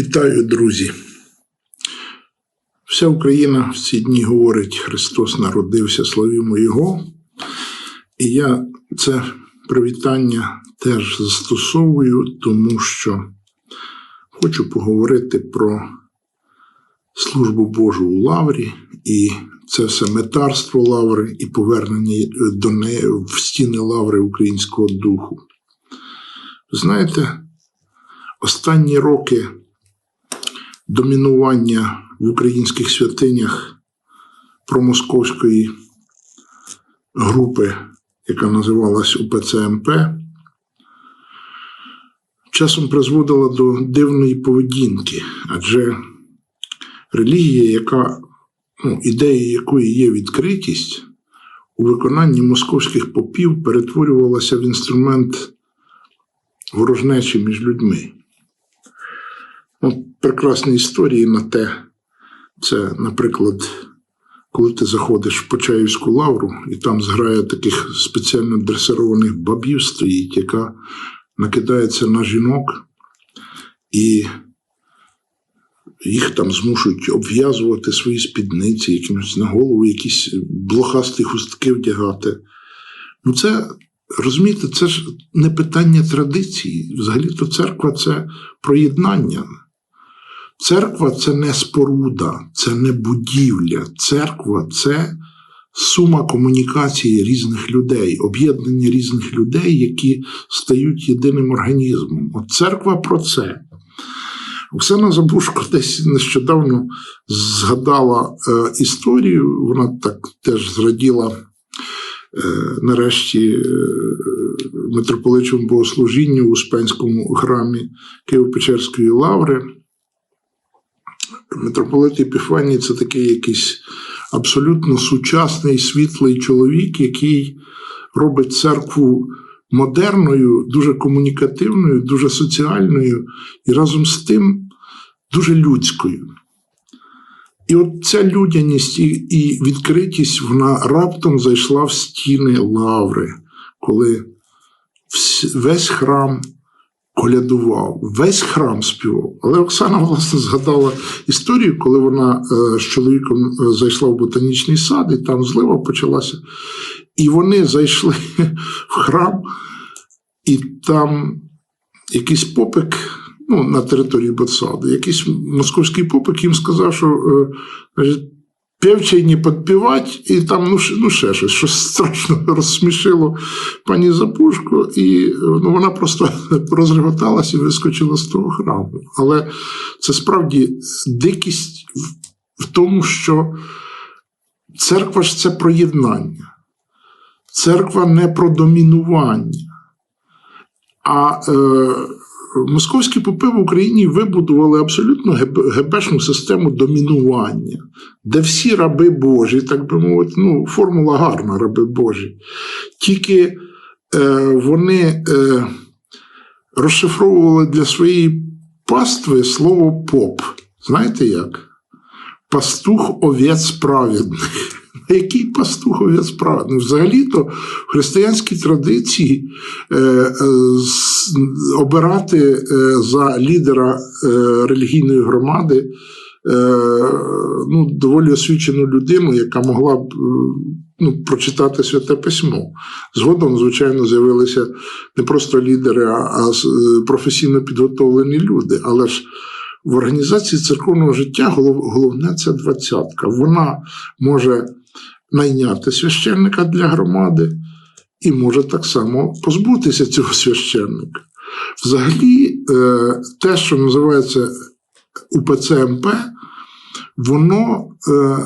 Вітаю, друзі. Вся Україна в ці дні говорить: Христос народився, славімо Його. І я це привітання теж застосовую, тому що хочу поговорити про службу Божу у Лаврі, і це все метарство Лаври і повернення до неї в стіни Лаври українського духу. Знаєте, останні роки домінування в українських святинях промосковської групи, яка називалась УПЦ МП, часом призводила до дивної поведінки, адже релігія, яка, ну, ідея якої є відкритість, у виконанні московських попів перетворювалася в інструмент ворожнечі між людьми. Ну, прекрасні історії на те. Це, наприклад, коли ти заходиш в Почаївську лавру, і там зграя таких спеціально дресированих бабів стоїть, яка накидається на жінок, і їх там змушують обв'язувати свої спідниці, якимось на голову, якісь блохасті хустки вдягати. Ну, це, розумієте, це ж не питання традиції. Взагалі-то церква це проєднання. Церква це не споруда, це не будівля. Церква це сума комунікації різних людей, об'єднання різних людей, які стають єдиним організмом. От церква про це. Оксана Забушко десь нещодавно згадала е, історію, вона так теж зраділа е, нарешті е, митрополичому богослужінню у Успенському храмі Києво-Печерської лаври. Митрополит Епіфаній це такий якийсь абсолютно сучасний світлий чоловік, який робить церкву модерною, дуже комунікативною, дуже соціальною і разом з тим дуже людською. І от ця людяність і, відкритість вона раптом зайшла в стіни лаври, коли весь храм колядував, весь храм співав. Але Оксана, власне, згадала історію, коли вона е, з чоловіком е, зайшла в ботанічний сад, і там злива почалася. І вони зайшли в храм, і там якийсь попик. Ну, на території Ботсаду. Якийсь московський попик їм сказав, що е, певчий не підпівати, і там ну, ну ще щось, що страшно розсмішило пані Запушко, і ну, вона просто розреготалась і вискочила з того храму. Але це справді дикість в, тому, що церква ж це про єднання, церква не про домінування. А е, московські попи в Україні вибудували абсолютно гебешну систему домінування, де всі раби Божі, так би мовити, ну, формула гарна, раби Божі. Тільки е, вони е, розшифровували для своєї пастви слово поп. Знаєте як? Пастух овець праведних. Який пастух овець праведних? Взагалі-то в християнській традиції е, е, обирати е, за лідера е, релігійної громади е, ну, доволі освічену людину, яка могла б. Ну, прочитати святе письмо. Згодом, звичайно, з'явилися не просто лідери, а професійно підготовлені люди. Але ж в організації церковного життя головне це двадцятка. Вона може найняти священника для громади і може так само позбутися цього священника. Взагалі, е, те, що називається УПЦ МП, воно е,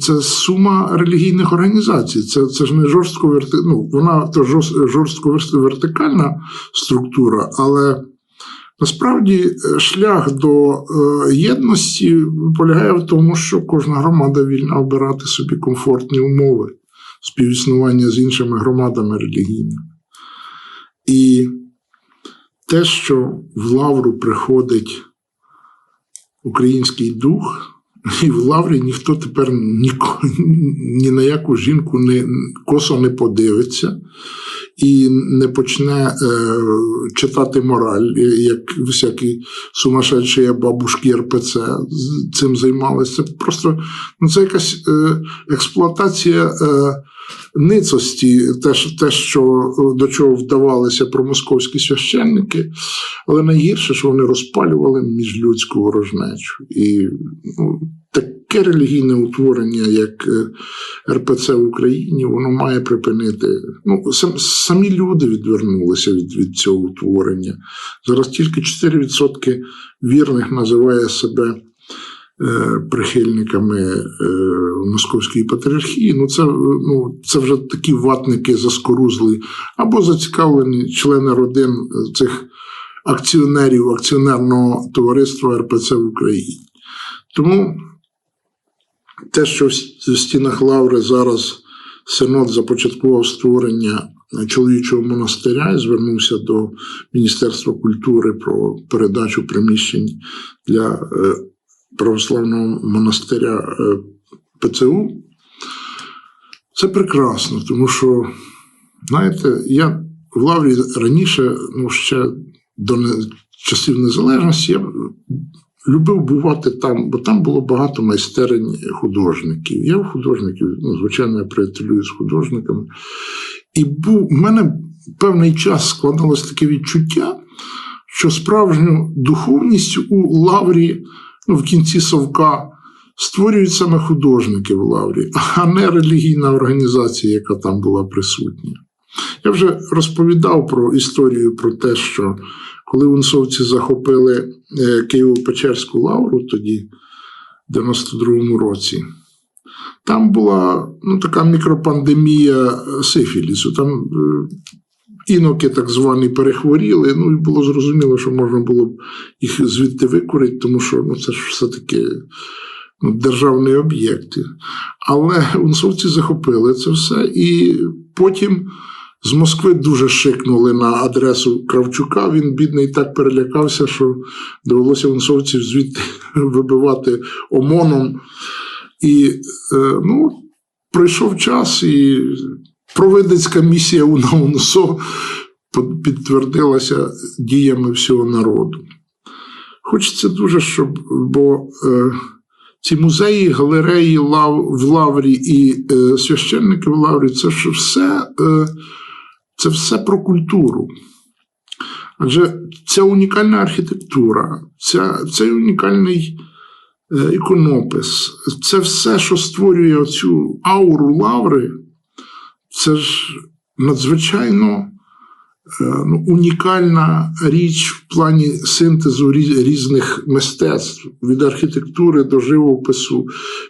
це сума релігійних організацій. Це це ж не жорстко верти... ну, вона то жорстко вертикальна структура, але насправді шлях до єдності полягає в тому, що кожна громада вільна обирати собі комфортні умови співіснування з іншими громадами релігійними. І те, що в Лавру приходить український дух, і в Лаврі ніхто тепер ні, ні на яку жінку не, косо не подивиться. І не почне е, читати мораль, як всякі сумасшедші бабушки РПЦ цим займалися. Це просто ну, це якась е, експлуатація. Е, Ницості, те, те, що е, до чого вдавалися промосковські священники, але найгірше, що вони розпалювали міжлюдську ворожнечу. І ну, таке релігійне утворення, як е, РПЦ в Україні, воно має припинити. Ну, сам, самі люди відвернулися від, від цього утворення. Зараз тільки 4% вірних називає себе. е, Прихильниками е, московської патріархії, ну це, ну це вже такі ватники заскорузли або зацікавлені члени родин е, цих акціонерів акціонерного товариства РПЦ в Україні. Тому те, що в стінах Лаври зараз Синод започаткував створення чоловічого монастиря і звернувся до Міністерства культури про передачу приміщень для е, православного монастиря е, ПЦУ. Це прекрасно, тому що, знаєте, я в Лаврі раніше, ну ще до часів незалежності, я любив бувати там, бо там було багато майстерень художників. Я в художників, ну, звичайно, я приятелюю з художниками. І був, в мене певний час складалось таке відчуття, що справжню духовність у Лаврі ну, в кінці совка створюють саме художники в Лаврі, а не релігійна організація, яка там була присутня. Я вже розповідав про історію про те, що коли унсовці захопили е, Києво-Печерську лавру тоді, в 92-му році, там була ну, така мікропандемія сифілісу. Там е, іноки так звані перехворіли. Ну і було зрозуміло, що можна було б їх звідти викурити, тому що ну, це ж все-таки ну, державний об'єкт. Але унсовці захопили це все, і потім з Москви дуже шикнули на адресу Кравчука. Він, бідний, так перелякався, що довелося унсовців звідти вибивати ОМОНом. І е, ну, пройшов час, і провидицька місія УНАУНСО підтвердилася діями всього народу. Хочеться дуже, щоб, бо е, ці музеї, галереї лав, в Лаврі і е, священники в Лаврі це ж все, е, це все про культуру. Адже ця унікальна архітектура, ця, цей унікальний е, іконопис, це все, що створює оцю ауру Лаври, це ж надзвичайно е, ну, унікальна річ в плані синтезу різних мистецтв від архітектури до живопису,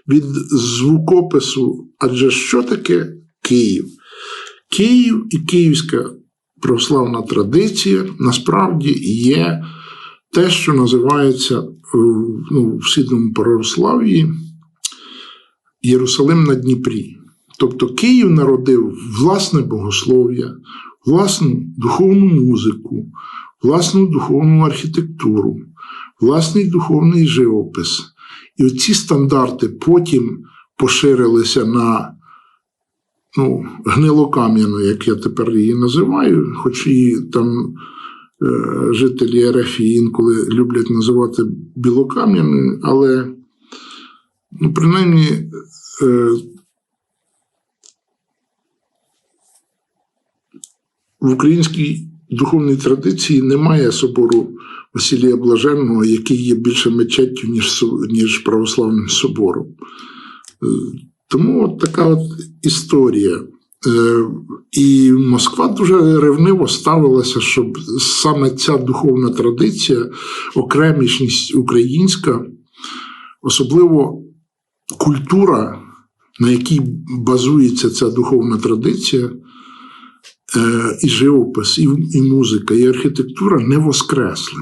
від звукопису. Адже що таке Київ? Київ і київська православна традиція насправді є те, що називається е, ну, в східному православ'ї Єрусалим на Дніпрі. Тобто Київ народив власне богослов'я, власну духовну музику, власну духовну архітектуру, власний духовний живопис. І оці стандарти потім поширилися на ну, гнилокам'яну, як я тепер її називаю, хоч і там е, жителі РФ інколи люблять називати білокам'яною, але ну, принаймні. Е, в українській духовній традиції немає собору Василія Блаженного, який є більше мечеттю, ніж, ніж православним собором. Е, Тому от така от історія. Е, І Москва дуже ревниво ставилася, щоб саме ця духовна традиція, окремішність українська, особливо культура, на якій базується ця духовна традиція, е, і живопис, і, музика, і архітектура не воскресли.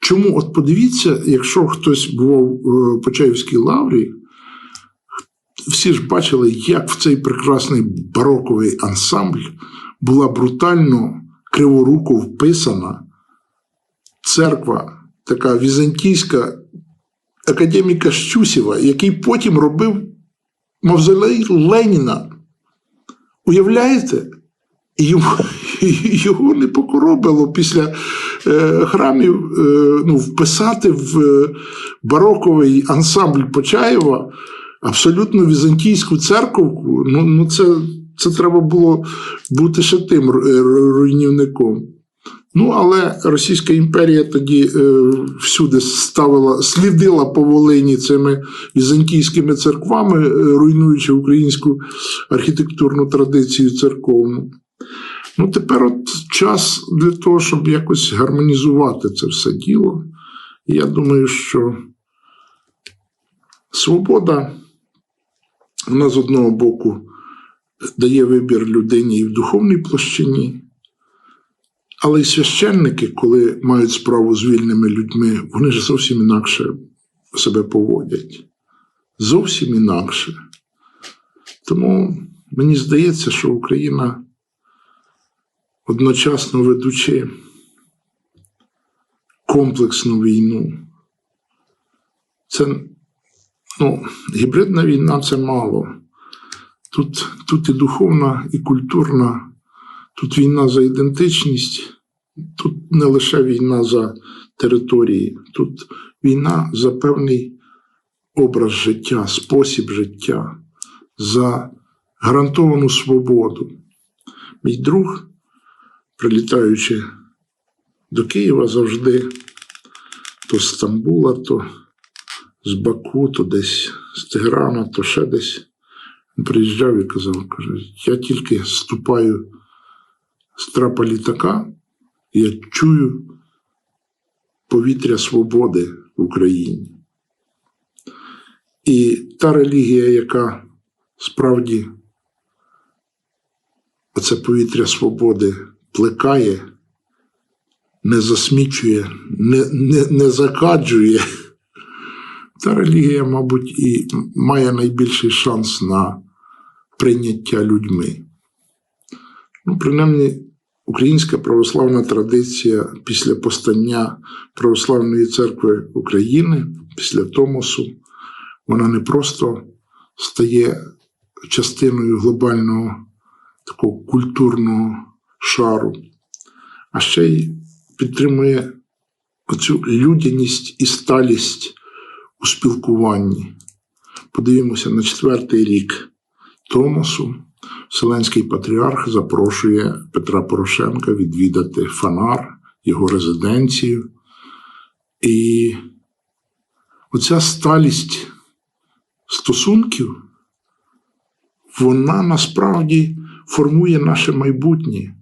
Чому? От подивіться, якщо хтось бував в Почаївській лаврі, всі ж бачили, як в цей прекрасний бароковий ансамбль була брутально криворуко вписана церква, така візантійська академіка Щусєва, який потім робив мавзолей Леніна. Уявляєте? Йому, його не покоробило після е, храмів е, ну, вписати в е, бароковий ансамбль Почаєва абсолютно візантійську церковку. Ну, ну це, це треба було бути ще тим руйнівником. Ну, але Російська імперія тоді е, всюди ставила, слідила по Волині цими візантійськими церквами, е, руйнуючи українську архітектурну традицію церковну. Ну, тепер от час для того, щоб якось гармонізувати це все діло. Я думаю, що свобода, вона з одного боку дає вибір людині і в духовній площині. Але й священники, коли мають справу з вільними людьми, вони ж зовсім інакше себе поводять. Зовсім інакше. Тому мені здається, що Україна, одночасно ведучи комплексну війну, це ну, гібридна війна це мало. Тут, тут і духовна, і культурна, тут війна за ідентичність, тут не лише війна за території, тут війна за певний образ життя, спосіб життя, за гарантовану свободу. Мій друг, прилітаючи до Києва, завжди то з Стамбула, то з Баку, то десь з Тегерана, то ще десь. Приїжджав і казав, каже, я тільки ступаю з трапа літака, я чую повітря свободи в Україні. І та релігія, яка справді оце повітря свободи плекає, не засмічує, не, не, не закаджує. Та релігія, мабуть, і має найбільший шанс на прийняття людьми. Ну, принаймні, українська православна традиція після постання Православної церкви України, після Томосу, вона не просто стає частиною глобального такого культурного шару, а ще й підтримує оцю людяність і сталість у спілкуванні. Подивімося на четвертий рік Томосу. Вселенський патріарх запрошує Петра Порошенка відвідати Фанар, його резиденцію. І оця сталість стосунків, вона насправді формує наше майбутнє,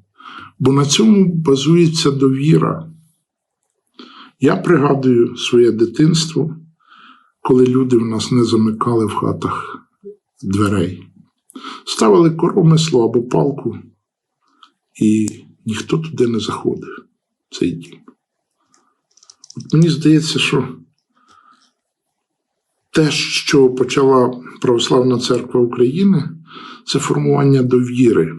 бо на цьому базується довіра. Я пригадую своє дитинство, коли люди в нас не замикали в хатах дверей. Ставили коромисло або палку, і ніхто туди не заходив, в цей дім. От мені здається, що те, що почала Православна церква України, це формування довіри.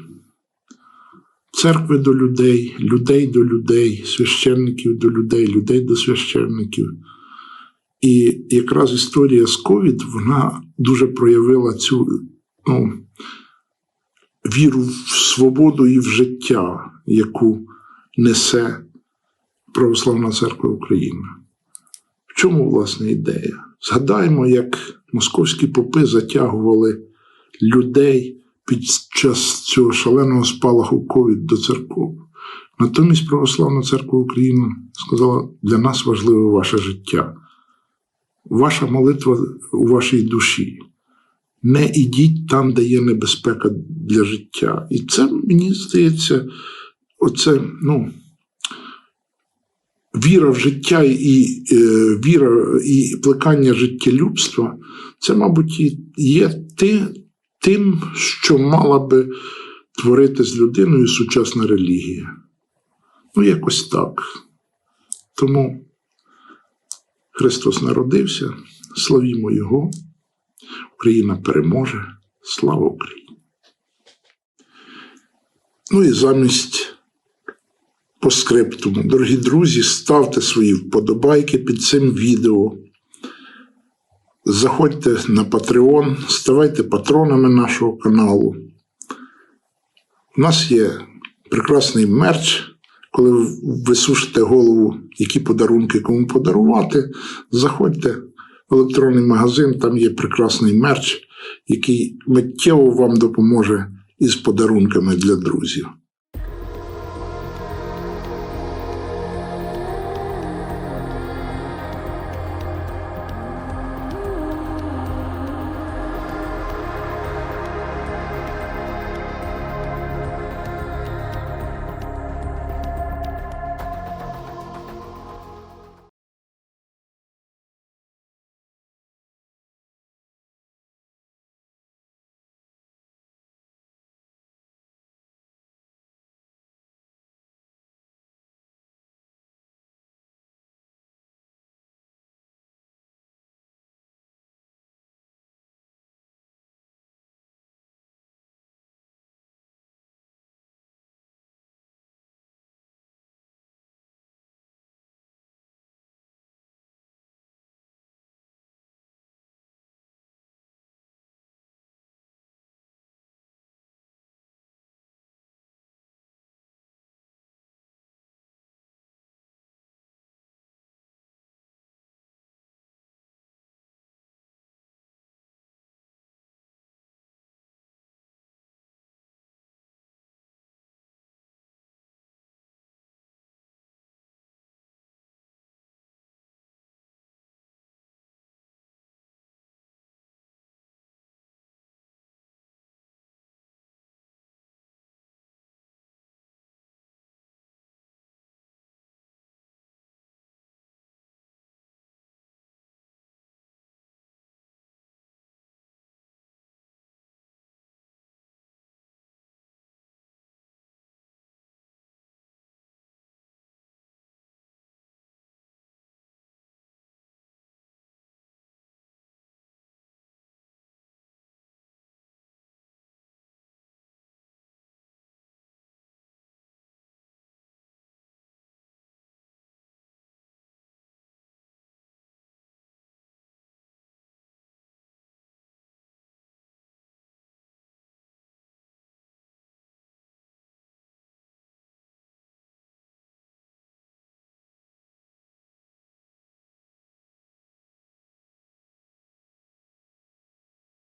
Церкви до людей, людей до людей, священників до людей, людей до священників. І якраз історія з ковід вона дуже проявила цю ну, віру в свободу і в життя, яку несе Православна церква України. В чому власне ідея? Згадаємо, як московські попи затягували людей під час цього шаленого спалаху ковід до церков. Натомість Православна церква України сказала: для нас важливе ваше життя, ваша молитва у вашій душі. Не ідіть там, де є небезпека для життя. І це, мені здається, оце, ну, віра в життя і е, віра і плекання життєлюбства, це, мабуть, і є ти, тим, що мала би творити з людиною сучасна релігія. Ну, якось так. Тому Христос народився, славімо Його. Україна переможе. Слава Україні! Ну і замість по скриптуму. Дорогі друзі, ставте свої вподобайки під цим відео. Заходьте на Patreon, ставайте патронами нашого каналу. У нас є прекрасний мерч. Коли ви сушите голову, які подарунки кому подарувати, заходьте в електронний магазин, там є прекрасний мерч, який миттєво вам допоможе із подарунками для друзів.